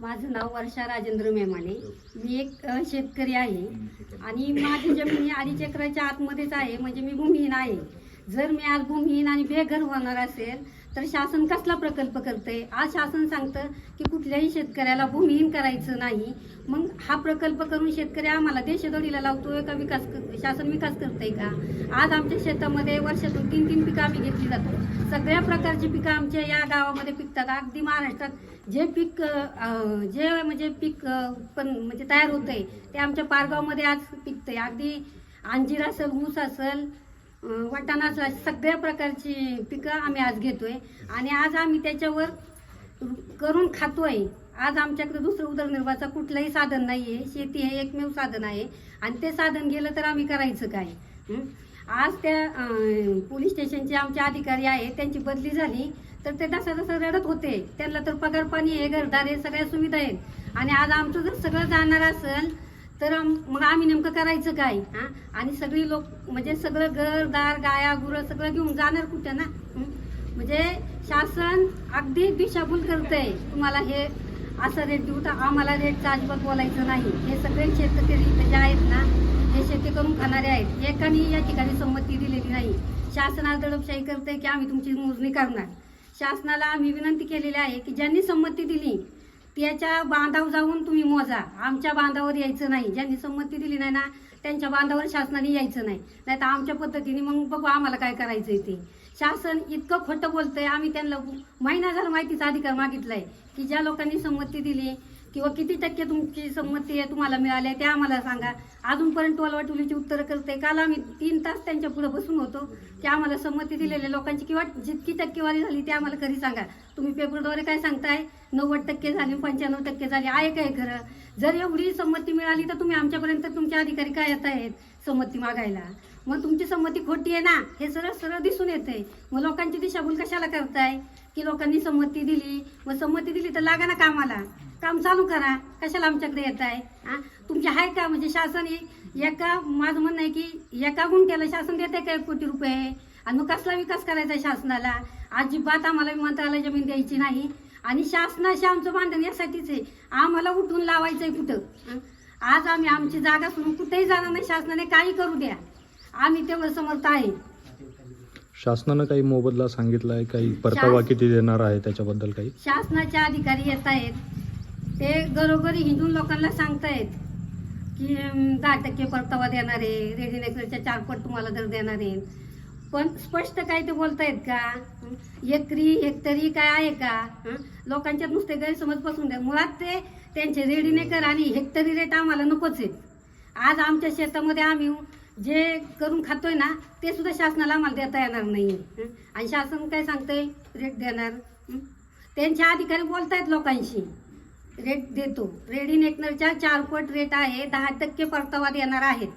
माझं नाव वर्षा राजेंद्र मेमाने मी एक शेतकरी आहे. आणि माझी जमीन अडीच एकराच्या आतमध्येच आहे. म्हणजे मी भूमिहीन आहे. जर मी आज भूमिहीन आणि बेघर होणार असेल तर शासन कसला प्रकल्प करते आज शासन सांगतं की कुठल्याही शेतकऱ्याला भूमिहीन करायचं नाही. मग हा प्रकल्प करून शेतकरी आम्हाला देशदोडीला लावतोय का विकास शासन विकास करतंय का? आज आमच्या शेतामध्ये वर्षातून तीन तीन पिकं आम्ही घेतली जातो. सगळ्या प्रकारची पिकं आमच्या या गावामध्ये पिकतात. अगदी महाराष्ट्रात जे पीक जे म्हणजे पीक उत्पन्न पण म्हणजे तयार होतंय ते आमच्या पारगावमध्ये आज पिकतंय. अगदी अंजीर असेल ऊस असेल वाटाणा सगळ्या प्रकारची पिकं आम्ही आज घेतोय. आणि आज आम्ही त्याच्यावर करून खातोय. आज आमच्याकडे दुसरं उदरनिर्वाहाचं कुठलंही साधन नाहीये. शेती हे एकमेव साधन आहे. आणि ते साधन गेलं तर आम्ही करायचं काय? आज त्या पोलीस स्टेशनचे आमचे अधिकारी आहेत त्यांची बदली झाली तर ते जसं जसं रडत होते. त्यांना तर पगार पाणी आहे घरदार आहे सगळ्या सुविधा आहेत. आणि आज आमचं जर सगळं जाणार असेल तर मग आम्ही नेमकं करायचं काय? हा? आणि सगळी लोक म्हणजे सगळं घरदार गाया गुरं सगळं घेऊन जाणार कुठं ना? म्हणजे शासन अगदी दिशाभूल करतंय. तुम्हाला हे असं रेट देऊ तर आम्हाला रेटचं अजिबात बोलायचं नाही. हे सगळे शेतकरी जे आहेत ना हे शेती करून खाणारे आहेत. एकाने या ठिकाणी संमती दिलेली नाही. शासनाला दडपशाही करते की आम्ही तुमची मोजणी करणार. शासनाला आम्ही विनंती केलेली आहे की ज्यांनी संमती दिली त्याच्या बांधावर जाऊन तुम्ही मोजा. आमच्या बांधावर यायचं नाही. ज्यांनी संमती दिली नाही ना त्यांच्या बांधावर शासनाने यायचं नाही. नाही तर आमच्या पद्धतीने मग बघू आम्हाला काय करायचं आहे ते. शासन इतकं खोटं बोलतंय. आम्ही त्यांना महिना झाला माहितीचा अधिकार मागितलाय की ज्या लोकांनी संमती दिली किंवा किती टक्के तुमची संमती आहे तुम्हाला मिळाली आहे ते आम्हाला सांगा. अजूनपर्यंत टोलवाटोलीची उत्तरं करते. काल आम्ही तीन तास त्यांच्या पुढे बसून होतो की आम्हाला संमती दिलेल्या लोकांची किंवा जितकी टक्केवारी झाली ते आम्हाला खरी सांगा. तुम्ही पेपरद्वारे काय सांगताय? नव्वद टक्के झाले पंच्याण्णव टक्के झाले आहे काय खरं? जर एवढी संमती मिळाली तर तुम्ही आमच्यापर्यंत तुमचे अधिकारी काय येत आहेत संमती मागायला? मग तुमची संमती खोटी आहे ना? हे सरळ सरळ दिसून येते. मग लोकांची दिशाभूल कशाला करताय? की लोकांनी संमती दिली. मग संमती दिली तर लागा ना कामाला. काम चालू करा. कशाला आमच्याकडे येत आहे हा तुमचे आहे का? म्हणजे शासन एका माझं म्हणणं आहे की एका गुंठ्याला शासन देते का एक कोटी रुपये? आणि मग कसला विकास करायचा आहे शासनाला? अजिबात आम्हाला विमानतळाला जमीन द्यायची नाही. आणि शासनाशी आमचं भांडण यासाठीच आहे. आम्हाला उठून लावायचंय कुठं? हं? आज आम्ही आमची जागा सोडून कुठेही जाणार नाही. शासनाने काही करू द्या. आम्ही तेवढं समर्थ आहे. शासनानं काही मोबदला सांगितलाय? काही परतावा शास- किती देणार आहे त्याच्याबद्दल काही? शासनाचे अधिकारी येत आहेत. ते घरोघरी हिंदू लोकांना सांगतायत की दहा टक्के परतावा देणार आहे रेडीनेकरच्या चार पट तुम्हाला दर देणार आहे. पण स्पष्ट काय ते बोलतायत का? एकरी हेक्टरी काय आहे का? लोकांच्या लोकांच्यात नुसते गैरसमज बसून द्या. मुळात ते त्यांचे रेडीनेकर आणि हेक्टरी रेट आम्हाला नकोच आहेत. आज आमच्या शेतामध्ये आम्ही जे करून खातोय ना ते सुद्धा शासनाला आम्हाला देता येणार नाही आणि शासन काय सांगतंय? रेट देणार. त्यांचे अधिकारी बोलतायत लोकांशी. रेट देतो. रेडी नेकनरच्या चार पट रेट आहे. दहा टक्के परतावा देणार आहेत.